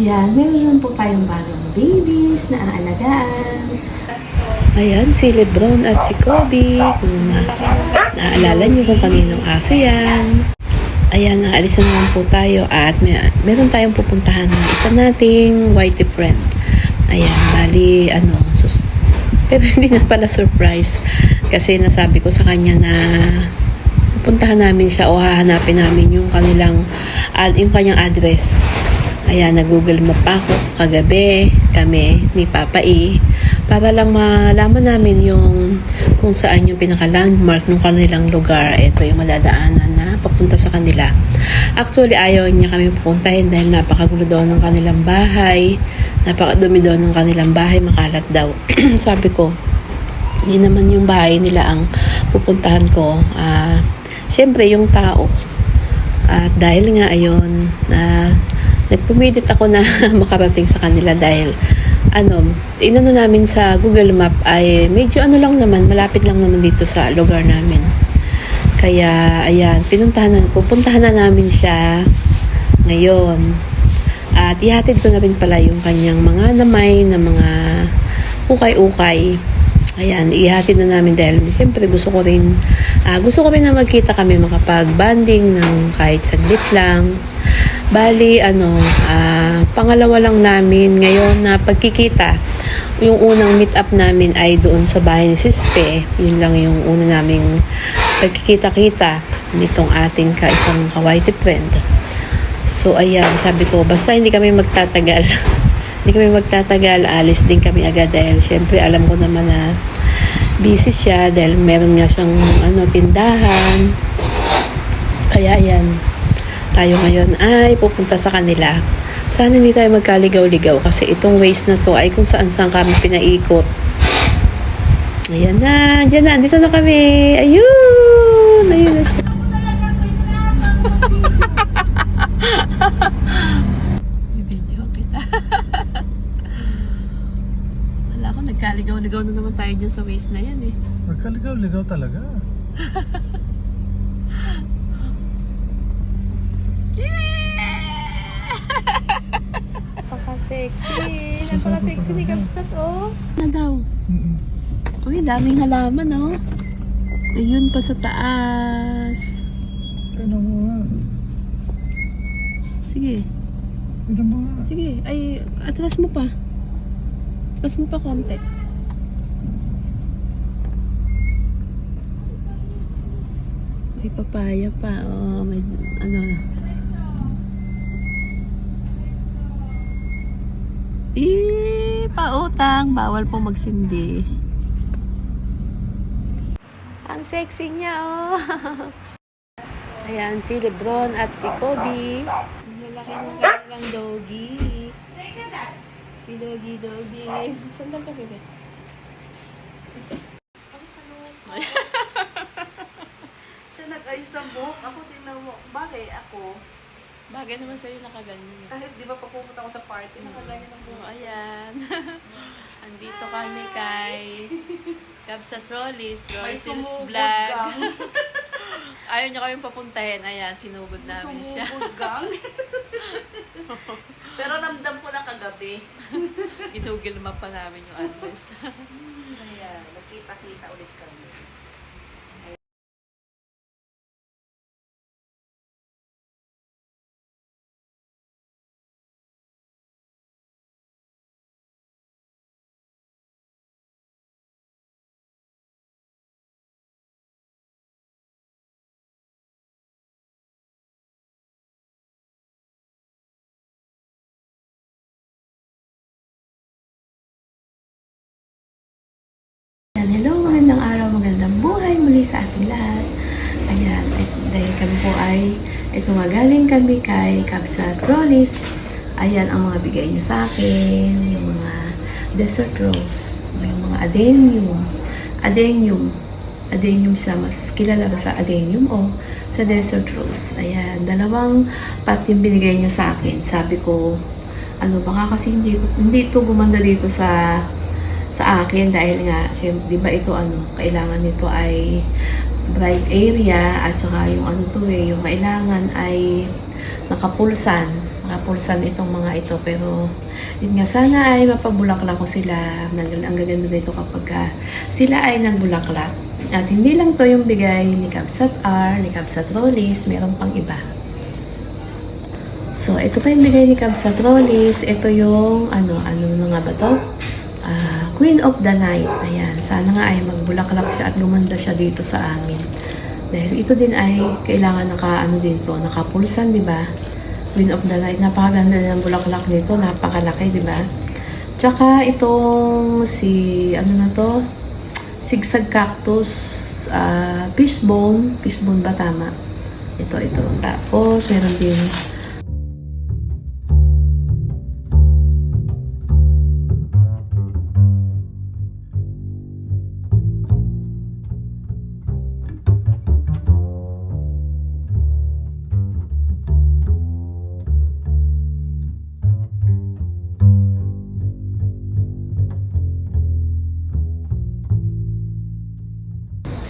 Ayan, meron po tayong bagong babies na aalagaan. Ayan, si Lebron at si Kobe. Kung naaalala niyo kung kaninong aso yan. Ayan, aalis na naman po tayo at may, meron tayong pupuntahan ng isa nating whitey friend. Ayan, bali, ano, sus, pero hindi na pala surprise. Kasi nasabi ko sa kanya na pupuntahan namin siya o hahanapin namin yung kanilang, ad, yung kanyang address. Ayan, nag-google map ako kagabi kami ni Papa E para lang malaman namin yung kung saan yung pinaka-landmark ng kanilang lugar. Ito yung madadaanan na papunta sa kanila. Actually, ayaw niya kami pupuntahin dahil napakagulo daw ng kanilang bahay. Napakadumi daw ng kanilang bahay. Makalat daw. Sabi ko, hindi naman yung bahay nila ang pupuntahan ko. Ah, Siyempre, yung tao. At dahil nga ayon, na nagpumilit ako na makarating sa kanila dahil ano, inano namin sa Google Map ay medyo ano lang naman, malapit lang naman dito sa lugar namin. Kaya, ayan, pinuntahan na, pupuntahan na namin siya ngayon. At ihatid ko na rin pala yung kanyang mga namay na mga ukay-ukay. Ayan, ihatid na namin dahil siyempre gusto ko rin, ah, gusto ko rin na magkita kami makapag-banding ng kahit saglit lang. Bali, ano, ah, pangalawa lang namin ngayon na pagkikita. Yung unang meet up namin ay doon sa bahay ni Sispe. Yun lang yung una naming pagkikita-kita nitong ating kaisang kawaiti friend. So, ayan, sabi ko, basta hindi kami magtatagal. hindi kami magtatagal, alis din kami agad dahil syempre alam ko naman na busy siya dahil meron nga siyang ano, tindahan. Kaya, ayan, tayo ngayon ay pupunta sa kanila. Sana hindi tayo magkaligaw-ligaw kasi itong ways na to ay kung saan saan kami pinaikot. Ayan na, dyan na, dito na kami. Ayun! Ayun na siya. Video kita. Wala ko, nagkaligaw-ligaw dyan sa ways na yan eh. Magkaligaw-ligaw talaga. Napaka-sexy. Napaka-sexy ni Kapsat, oh. Na daw. Mm-mm. Uy, daming halaman, oh. Ayun pa sa taas. Tignan mo nga. Sige, Tignan mo nga. sige. Ay, atras mo pa. Atras mo pa konti. May papaya pa, oh. May, ano, Eh, pautang. Bawal po magsindi. Ang sexy niya, oh. Ayan, si Lebron at si Kobe. Ang lalaki ng kanilang doggy. Si Doggy Doggy. Sandal ka, bebe. Nag-ayos ng buhok. Ako tingnan mo. Bagay ako. Bagay naman sa'yo nakaganyan. Kahit di ba pag pumunta ako sa party, nakaganyan ang buhok. ayan. Andito kami kay Trollis, May Rosils sumugod Vlog. Ayaw niya kami papuntahin. Ayan, sinugod namin siya. Sumugod gang. Pero ramdam ko na kagabi. Ginugil map pa namin yung address. Ayan, nagkita-kita ulit kami. Muli sa ating lahat. Ayan, dahil kami po ay, ito nga galing kami kay Kapsa Trollis. Ayan ang mga bigay niya sa akin, yung mga desert rose, yung mga adenium. Adenium. Adenium siya, mas kilala ba sa adenium o sa desert rose. Ayan, dalawang part yung binigay niya sa akin. Sabi ko, ano baka kasi hindi, hindi ito gumanda dito sa sa akin dahil nga, di ba ito ano, kailangan nito ay bright area at saka yung ano to eh, yung kailangan ay nakapulsan, kapulsan itong mga ito. Pero, yun nga, sana ay mapabulaklak ko sila. Ang, gaganda nito kapag ah, sila ay nagbulaklak. At hindi lang to yung bigay ni Kabsat R, ni Kabsat Rollis, meron pang iba. So, ito pa yung bigay ni Kabsat Rollis. Ito yung, ano, ano na nga ba to? Queen of the Night. Ayan, sana nga ay magbulaklak siya at gumanda siya dito sa amin. Dahil ito din ay kailangan naka, ano din to, nakapulsan, di ba? Queen of the Night. Napakaganda ng bulaklak nito. Napakalaki, di ba? Tsaka itong si, ano na to? Sigsag cactus, ah, fishbone. Fishbone ba tama? Ito, ito. Tapos, meron din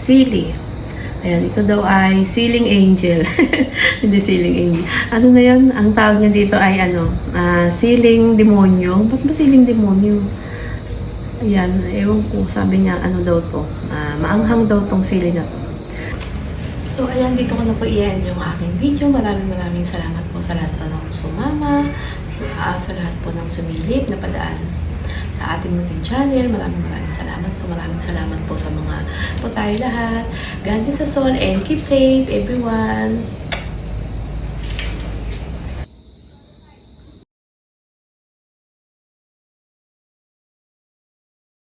Sili. Ayan, ito daw ay ceiling angel. Hindi ceiling angel. Ano na yan? Ang tawag niya dito ay ano, ah, ceiling demonyo. Ba't ba ceiling demonyo? Ayan, ewan ko. Sabi niya, ano daw to? Ah, maanghang daw tong sili na to. So, ayan, dito ko na po i-end yung aking video. Maraming maraming salamat po sa lahat po ng sumama, sa, ah, sa lahat po ng sumilip na padaan sa ating munting channel. Maraming maraming salamat po. Maraming salamat po sa mga po tayo lahat. God bless us all and keep safe everyone.